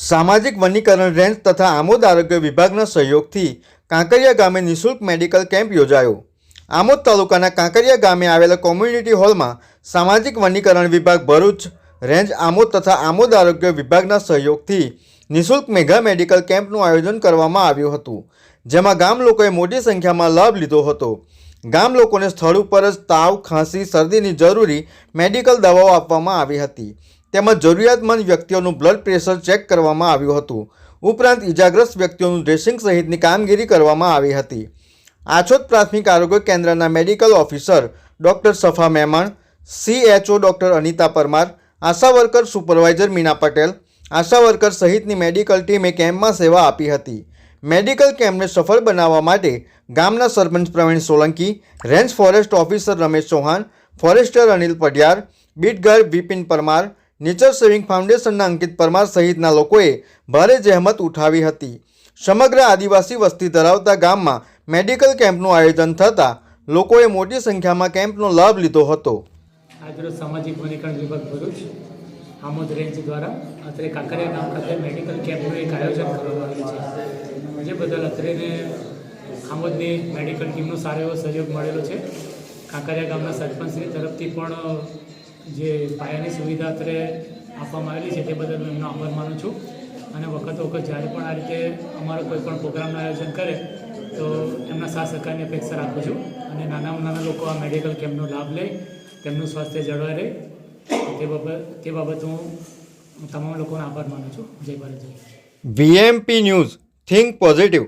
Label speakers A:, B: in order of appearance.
A: સામાજિક વનીકરણ રેન્જ તથા આમોદ આરોગ્ય વિભાગના સહયોગથી કાંકરિયા ગામે નિઃશુલ્ક મેડિકલ કેમ્પ યોજાયો. આમોદ તાલુકાના કાંકરિયા ગામે આવેલા કોમ્યુનિટી હોલમાં સામાજિક વનીકરણ વિભાગ ભરૂચ, રેન્જ આમોદ તથા આમોદ આરોગ્ય વિભાગના સહયોગથી નિઃશુલ્ક મેગા મેડિકલ કેમ્પનું આયોજન કરવામાં આવ્યું હતું, જેમાં ગામ લોકોએ મોટી સંખ્યામાં લાભ લીધો હતો. ગામ લોકોને સ્થળ ઉપર જ તાવ, ખાંસી, શરદીની જરૂરી મેડિકલ દવાઓ આપવામાં આવી હતી. તેમજ જરૂરિયાતમંદ વ્યક્તિઓનું બ્લડ પ્રેશર ચેક કરવામાં આવ્યું હતું. ઉપરાંત ઇજાગ્રસ્ત વ્યક્તિઓનું ડ્રેસિંગ સહિતની કામગીરી કરવામાં આવી હતી. આછોદ પ્રાથમિક આરોગ્ય કેન્દ્રના medical officer doctor Safa Maheman CHO doctor Anita Parmar, ASHA worker supervisor Meena Patel, ASHA worker સહિતની મેડિકલ ટીમે કેમ્પમાં સેવા આપી હતી. મેડિકલ કેમ્પને સફળ બનાવવા માટે ગામના sarpanch Pravin Solanki range forest officer Ramesh Chauhan forester Anil Padiyar beat guard Vipin Parmar nature saving ફાઉન્ડેશનના અંકિત પરમાર સહિતના લોકોએ ભારે જહેમત ઉઠાવી હતી. સમગ્ર આદિવાસી વસ્તી ધરાવતા ગામમાં મેડિકલ કેમ્પનું આયોજન થતાં લોકોએ મોટી સંખ્યામાં કેમ્પનો લાભ લીધો હતો.
B: સામાજિક વનીકરણ વિભાગ ભરૂચ, આમોદ રેન્જ દ્વારા અત્રે કાંકરિયા ગામ ખાતે મેડિકલ કેમ્પનું એક આયોજન કરવામાં આવ્યું છે. જે બદલ અત્રેને આમોદની મેડિકલ ટીમનો સારો એવો સહયોગ મળેલો છે. કાંકરિયા ગામના સરપંચની તરફથી પણ જે પાયાની સુવિધા અત્રે આપવામાં આવેલી છે તે બદલ હું એમનો આભાર માનું છું. અને વખત વખત જ્યારે પણ આ રીતે અમારો કોઈ પણ પ્રોગ્રામનું આયોજન કરે, તો એમના સાથ સહકારની અપેક્ષા રાખું છું. અને નાનામાં નાના લોકો આ મેડિકલ કેમ્પનો લાભ લે, તેમનું સ્વાસ્થ્ય જળવાઈ રહે. તે બાબત તે બાબત હું તમામ લોકોનો આભાર માનું છું. જય ભારત, જય
A: વીએમપી ન્યૂઝ, થિંક પોઝિટિવ.